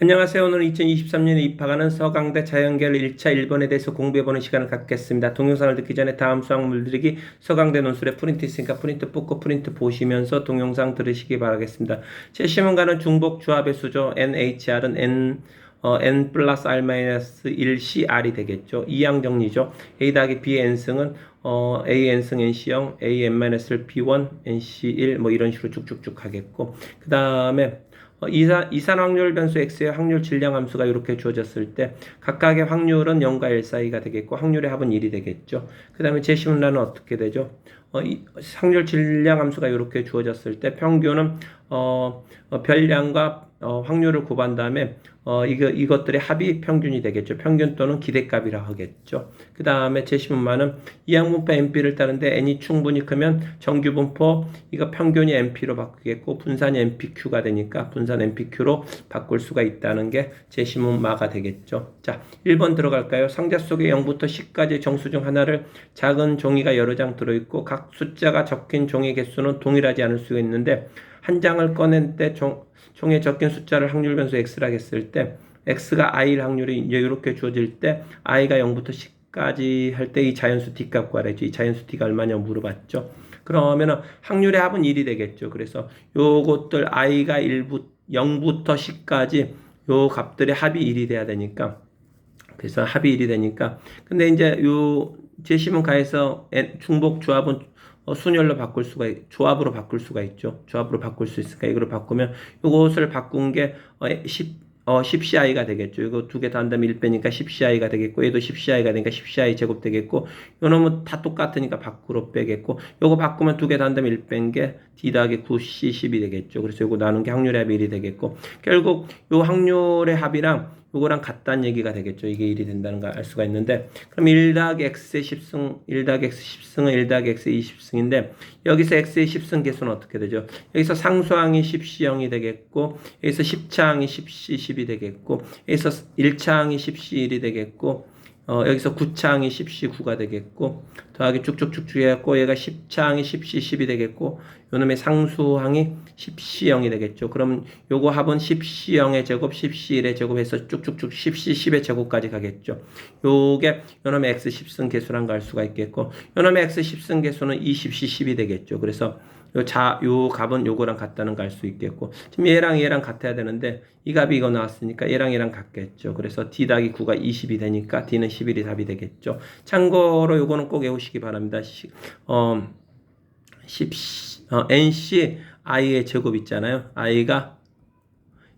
안녕하세요. 오늘 2023년에 입학하는 서강대 자연계열 1차 1번에 대해서 공부해보는 시간을 갖겠습니다. 동영상을 듣기 전에 다음 수학 물들이기 서강대 논술에 프린트 있으니까 프린트 뽑고 프린트 보시면서 동영상 들으시기 바라겠습니다. 제 시문가는 중복 주합의 수죠. NHR은 N 어, n 플러스 r 마이너스 1 CR이 되겠죠. 이항 정리죠. a 더하기 b n승은 어, a n승 nc0, a n 마이너스 b1, nc1 뭐 이런 식으로 쭉쭉쭉 가겠고 그 다음에 어, 이산, 이산 확률 변수 x의 확률 질량 함수가 이렇게 주어졌을 때 각각의 확률은 0과 1 사이가 되겠고 확률의 합은 1이 되겠죠. 그 다음에 제시문란은 어떻게 되죠? 어, 이, 확률 질량 함수가 이렇게 주어졌을 때 평균은 어, 어, 별량과 어, 확률을 곱한 다음에 어, 이거, 이것들의 합이 평균이 되겠죠. 평균 또는 기대값이라 하겠죠. 그 다음에 제시문만은 이항분포 NP를 따는데 N이 충분히 크면 정규분포 이거 평균이 NP로 바뀌겠고 분산이 NPQ가 되니까 분산 NPQ로 바꿀 수가 있다는 게 제시문마가 되겠죠. 자, 1번 들어갈까요? 상자 속에 0부터 10까지 정수 중 하나를 작은 종이가 여러 장 들어있고 각 숫자가 적힌 종의 개수는 동일하지 않을 수가 있는데 한 장을 꺼낸 때 종, 종에 적힌 숫자를 확률 변수 x라고 했을 때 x가 i일 확률이 이렇게 주어질 때 i가 0부터 10까지 할 때 이 자연수 t 값 구하랬죠. 이 자연수 t가 얼마냐 물어봤죠. 그러면은 확률의 합은 1이 되겠죠. 그래서 요것들 i가 1부 0부터 10까지 요 값들의 합이 1이 돼야 되니까 그래서 합이 1이 되니까 근데 이제 요 제시문 가에서 중복 조합은 어, 순열로 바꿀 수가 있, 조합으로 바꿀 수가 있죠. 조합으로 바꿀 수 있으니까 이거로 바꾸면 이것을 바꾼 게 어, 10, 어, 10CI가 되겠죠. 이거 두 개 다 한다면 1빼니까 10CI가 되겠고, 얘도 10CI가 되니까 10CI 제곱 되겠고, 요놈은 다 똑같으니까 밖으로 빼겠고, 요거 바꾸면 두 개 다 한다면 1뺀 게 D 더하기 9C10이 되겠죠. 그래서 요거 나눈 게 확률의 합이 1이 되겠고, 결국 요 확률의 합이랑 요거랑 같다는 얘기가 되겠죠. 이게 1이 된다는 걸 알 수가 있는데 그럼 1 더하기 x의 10승 1 더하기 x 10승은 1 더하기 x의 20승인데 여기서 x의 10승 개수는 어떻게 되죠? 여기서 상수항이 10c형이 되겠고 여기서 10차항이 10c10이 되겠고 여기서 1차항이 10c1이 되겠고 어, 여기서 9차항이 10C9가 되겠고 더하기 쭉쭉쭉쭉 해갖고 얘가 10차항이 10C10이 되겠고 요놈의 상수항이 10C0이 되겠죠. 그럼 요거 합은 10C0의 제곱, 10C1의 제곱해서 쭉쭉쭉 10C10의 제곱까지 가겠죠. 요게 요놈의 X10승 개수란 걸알 수가 있겠고 요놈의 X10승 개수는 20C10이 되겠죠. 그래서 요 자, 요 값은 요거랑 같다는 걸 알 수 있겠고. 지금 얘랑 얘랑 같아야 되는데, 이 값이 이거 나왔으니까 얘랑 얘랑 같겠죠. 그래서 D 더하기 9가 20이 되니까 D는 11이 답이 되겠죠. 참고로 요거는 꼭 외우시기 바랍니다. 어, 10, 어, NC I의 제곱 있잖아요. I가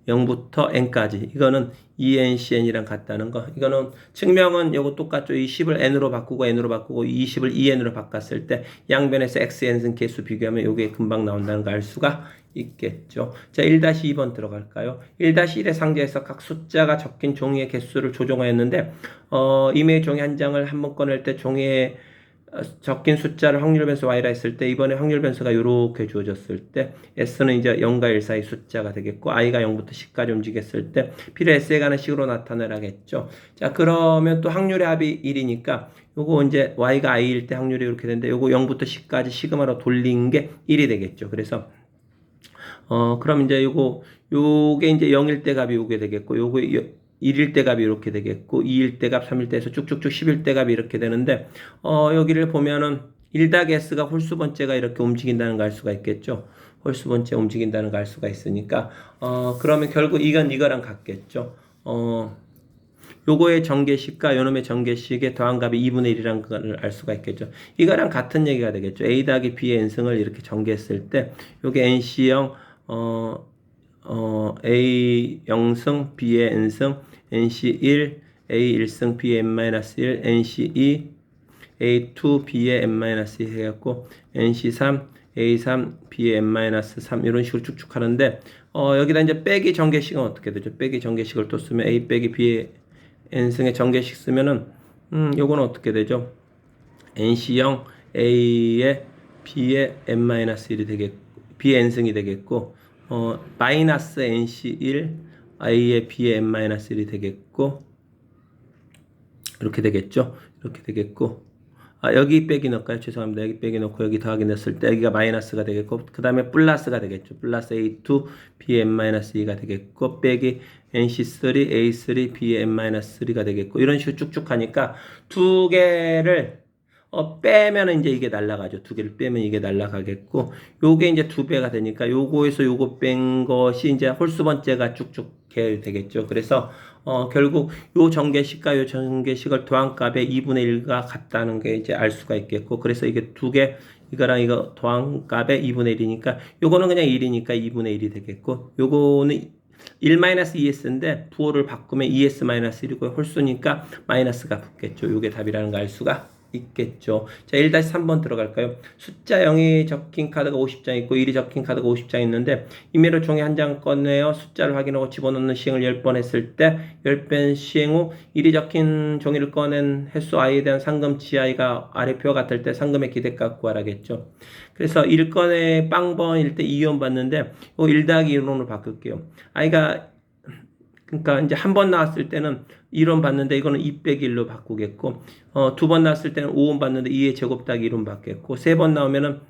0부터 n까지. 이거는 ENCN이랑 같다는 거. 이거는 증명은 요거 똑같죠. 이 10을 n으로 바꾸고 n으로 바꾸고 20을 en으로 바꿨을 때 양변에서 xn승 개수 비교하면 요게 금방 나온다는 거알 수가 있겠죠. 자 1-2번 들어갈까요? 1-1의 상자에서 각 숫자가 적힌 종이의 개수를 조정하였는데 어 이메일 종이 한 장을 한 번 꺼낼 때 종이의 적힌 숫자를 확률 변수 y라 했을 때 이번에 확률 변수가 이렇게 주어졌을 때 s는 이제 0과 1 사이 숫자가 되겠고 i가 0부터 10까지 움직였을 때 필요 s에 가는 식으로 나타내라겠죠. 자 그러면 또 확률의 합이 1이니까 요거 이제 y가 i일 때 확률이 이렇게 되는데 요거 0부터 10까지 시그마로 돌린 게 1이 되겠죠. 그래서 어 그럼 이제 요거 요게 이제 0일 때 값이 오게 되겠고 요거 1일 때 값이 이렇게 되겠고 2일 때 값, 3일 때에서 쭉쭉쭉 10일 때 값이 이렇게 되는데 어, 여기를 보면은 1 더하기 S가 홀수 번째가 이렇게 움직인다는 걸 알 수가 있겠죠. 홀수 번째 움직인다는 걸 알 수가 있으니까 어, 그러면 결국 이건 이거랑 같겠죠. 어, 요거의 정계식과 요놈의 정계식의 더한 값이 2분의 1이라는 걸 알 수가 있겠죠. 이거랑 같은 얘기가 되겠죠. A 더하기 B의 n승을 이렇게 전개했을 때 요게 NC0 어 어, A 0승, B의 n승, NC 1, A 1승, B의 n-1, NC 2, A 2, B의 n-2 해갖고 NC 3, A 3, B의 n-3 이런 식으로 쭉쭉 하는데 어, 여기다 이제 빼기 전개식은 어떻게 되죠? 빼기 전개식을 또 쓰면 A 빼기 B의 n승의 전개식 쓰면은 음, 요거는 어떻게 되죠? NC 0, A의 B의 n-1이 되겠고 B의 n승이 되겠고 어, 마이너스 NC1 I의 B의 N-1이 되겠고 이렇게 되겠죠. 이렇게 되겠고 아, 여기 빼기 넣을까요? 죄송합니다. 여기 빼기 넣고 여기 더하기 넣었을 때 여기가 마이너스가 되겠고 그 다음에 플러스가 되겠죠. 플러스 A2 BN-2가 되겠고 빼기 NC3 A3 BN-3가 되겠고 이런 식으로 쭉쭉 하니까 두 개를 어, 빼면 이제 이게 날라가죠. 두 개를 빼면 이게 날라가겠고, 요게 이제 두 배가 되니까 요거에서 요거 뺀 것이 이제 홀수 번째가 쭉쭉 계열되겠죠. 그래서, 어, 결국 요 전개식과 요 전개식을 더한값의 2분의 1가 같다는 게 이제 알 수가 있겠고, 그래서 이게 두 개, 이거랑 이거 더한값의 2분의 1이니까, 요거는 그냥 1이니까 2분의 1이 되겠고, 요거는 1-2s인데 부호를 바꾸면 2s-1이고 홀수니까 마이너스가 붙겠죠. 요게 답이라는 걸 알 수가 있겠죠. 자, 1-3번 들어갈까요? 숫자 0이 적힌 카드가 50장 있고 1이 적힌 카드가 50장 있는데 임의로 종이 한 장 꺼내어 숫자를 확인하고 집어넣는 시행을 10번 했을 때 10번 시행 후 1이 적힌 종이를 꺼낸 횟수 i에 대한 상금 GI가 아래표와 같을 때 상금의 기대값 구하라겠죠. 그래서 1건에 빵번일 때 2원 받는데 이1 더하기 1원으로 바꿀게요. i가 그러니까 이제 한 번 나왔을 때는 1원 받는데 이거는 2 빼기 1로 바꾸겠고 어, 두 번 나왔을 때는 5원 받는데 2의 제곱 더하기 1원 받겠고 세 번 나오면은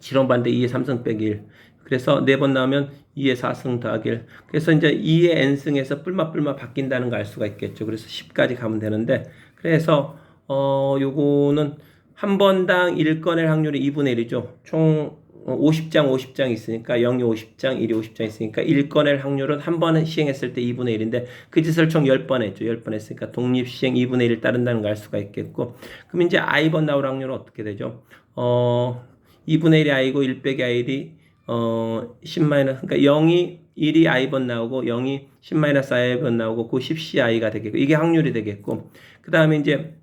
7원 받는데 2의 3승 빼기 1 그래서 네 번 나오면 2의 4승 더하기 1 그래서 이제 2의 n승에서 뿔마뿔마 바뀐다는 걸 알 수가 있겠죠. 그래서 10까지 가면 되는데 그래서 어 요거는 한 번당 1건의 확률이 2분의 1이죠. 총 50장 50장 있으니까 0이 50장 1이 50장 있으니까 1건의 확률은 한 번 시행했을 때 2분의 1인데 그 짓을 총 10번 했죠. 10번 했으니까 독립시행 2분의 1을 따른다는 걸 알 수가 있겠고 그럼 이제 i번 나올 확률은 어떻게 되죠? 어 2분의 1이 i고 1 빼기 i이 어 10 마이너스 그러니까 0이 1이 i번 나오고 0이 10 마이너스 i번 나오고 그 10c i가 되겠고 이게 확률이 되겠고 그 다음에 이제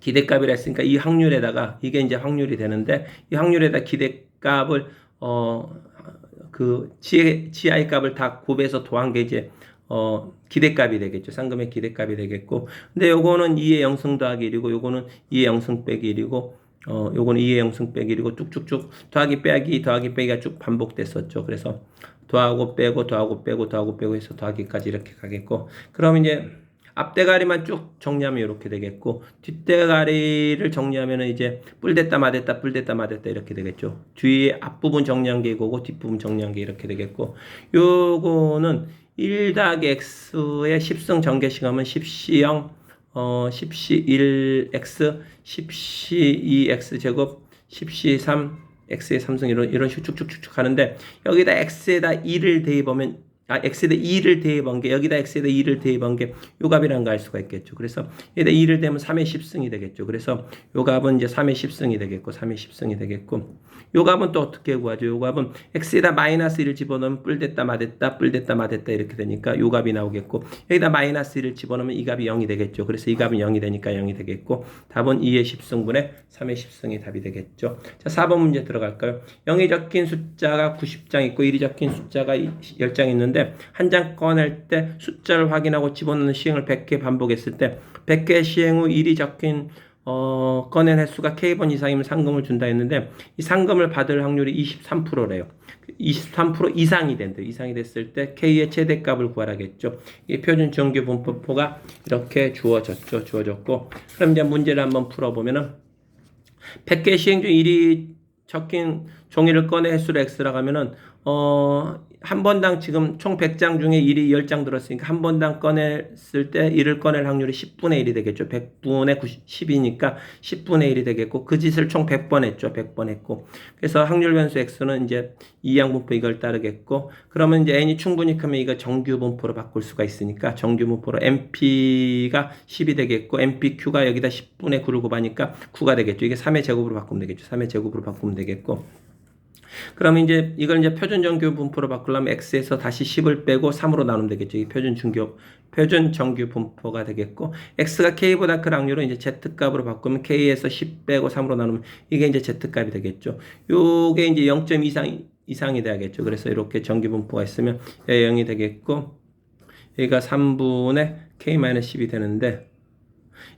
기대값이라 했으니까 이 확률에다가 이게 이제 확률이 되는데 이 확률에다 기대 값을 어그 GI 값을 다 곱해서 더한 게 이제 어 기대값이 되겠죠. 상금의 기대값이 되겠고. 근데 요거는 2의 0승 더하기 1이고 요거는 2의 0승 빼기 1이고 어 요거는 2의 0승 빼기 1이고 쭉쭉쭉 더하기 빼기 더하기 빼기가 쭉 반복됐었죠. 그래서 더하고 빼고 더하고 빼고 더하고 빼고 해서 더하기까지 이렇게 가겠고. 그럼 이제 앞대가리만 쭉 정리하면 이렇게 되겠고 뒷대가리를 정리하면 이제 뿔됐다 마됐다 뿔됐다 마됐다 이렇게 되겠죠. 뒤에 앞부분 정리한 게 이거고 뒷부분 정리한 게 이렇게 되겠고 요거는 1 더하기 x의 10승 전개식 하면 10c0 어 10c 1x 10c 2x 제곱 10c 3 x의 3승 이런 이런 쭉쭉쭉쭉 하는데 여기다 x에다 2를 대입하면 아, x에다 2를 대입한 게 여기다 x에다 2를 대입한 게 요 값이라는 거 알 수가 있겠죠. 그래서 여기다 2를 대면 3의 10승이 되겠죠. 그래서 요 값은 이제 3의 10승이 되겠고 3의 10승이 되겠고 요 값은 또 어떻게 구하죠? 요 값은 x에다 마이너스 1을 집어넣으면 뿔 됐다 마됐다 뿔 됐다 마됐다 이렇게 되니까 요 값이 나오겠고 여기다 마이너스 1을 집어넣으면 이 값이 0이 되겠죠. 그래서 이 값은 0이 되니까 0이 되겠고 답은 2의 10승분의 3의 10승이 답이 되겠죠. 자 4번 문제 들어갈까요? 0이 적힌 숫자가 90장 있고 1이 적힌 숫자가 10장 있는데 한 장 꺼낼 때 숫자를 확인하고 집어넣는 시행을 100개 반복했을 때 100개 시행 후 1이 적힌 어, 꺼낸 횟수가 K번 이상이면 상금을 준다 했는데 이 상금을 받을 확률이 23%래요. 23% 이상이 된대. 이상이 됐을 때 K의 최대값을 구하라겠죠. 이 표준 정규 분포가 이렇게 주어졌죠. 주어졌고 그럼 이제 문제를 한번 풀어보면은 100개 시행 중 1이 적힌 종이를 꺼내 횟수를 x라고 하면은 어, 한 번당 지금 총 100장 중에 1이 10장 들었으니까 한 번당 꺼냈을 때 1을 꺼낼 확률이 10분의 1이 되겠죠. 100분의 10이니까 10분의 1이 되겠고 그 짓을 총 100번 했죠. 100번 했고 그래서 확률 변수 x는 이제 이항분포 이걸 따르겠고 그러면 이제 n이 충분히 크면 이거 정규 분포로 바꿀 수가 있으니까 정규 분포로 np가 10이 되겠고 npq가 여기다 10분의 9를 곱하니까 9가 되겠죠. 이게 3의 제곱으로 바꾸면 되겠죠. 3의 제곱으로 바꾸면 되겠고 그러면 이제 이걸 이제 표준 정규 분포로 바꾸려면 x에서 다시 10을 빼고 3으로 나누면 되겠죠. 이 표준 중교 표준 정규 분포가 되겠고 x가 k보다 큰 확률은 이제 z 값으로 바꾸면 k에서 10 빼고 3으로 나누면 이게 이제 z 값이 되겠죠. 요게 이제 0.2 이상 이상이 돼야겠죠. 그래서 이렇게 정규 분포가 있으면 0이 되겠고 여기가 3분의 k-10이 되는데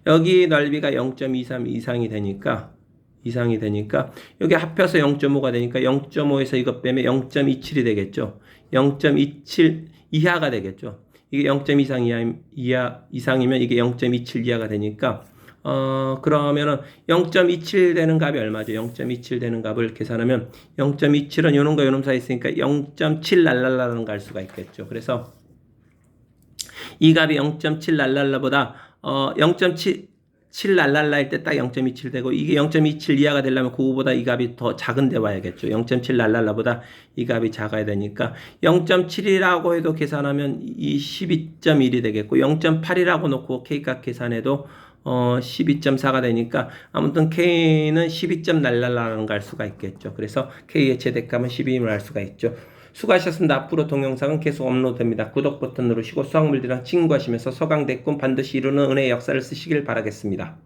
여기 넓이가 0.23 이상이 되니까 이상이 되니까 여기 합해서 0.5가 되니까 0.5에서 이것 빼면 0.27이 되겠죠. 0.27 이하가 되겠죠. 이게 0.2 이상 이하, 이하 이상이면 이게 0.27 이하가 되니까 어, 그러면은 0.27 되는 값이 얼마죠? 0.27 되는 값을 계산하면 0.27은 요놈과 요놈 사이 있으니까 0.7 랄랄라라는 갈 수가 있겠죠. 그래서 이 값이 0.7 랄랄라보다 어, 0.7 7 랄랄라일 때딱 0.27 되고 이게 0.27 이하가 되려면 그거보다 이 값이 더 작은 데 와야겠죠. 0.7 랄랄라보다 이 값이 작아야 되니까 0.7이라고 해도 계산하면 이 12.1이 되겠고 0.8이라고 놓고 K값 계산해도 어 12.4가 되니까 아무튼 K는 12점 날랄라는 갈 수가 있겠죠. 그래서 K의 최대값은 12임을 알 수가 있죠. 수고하셨습니다. 앞으로 동영상은 계속 업로드됩니다. 구독 버튼 누르시고 수학물들이랑 친구하시면서 서강대꿈 반드시 이루는 은혜의 역사를 쓰시길 바라겠습니다.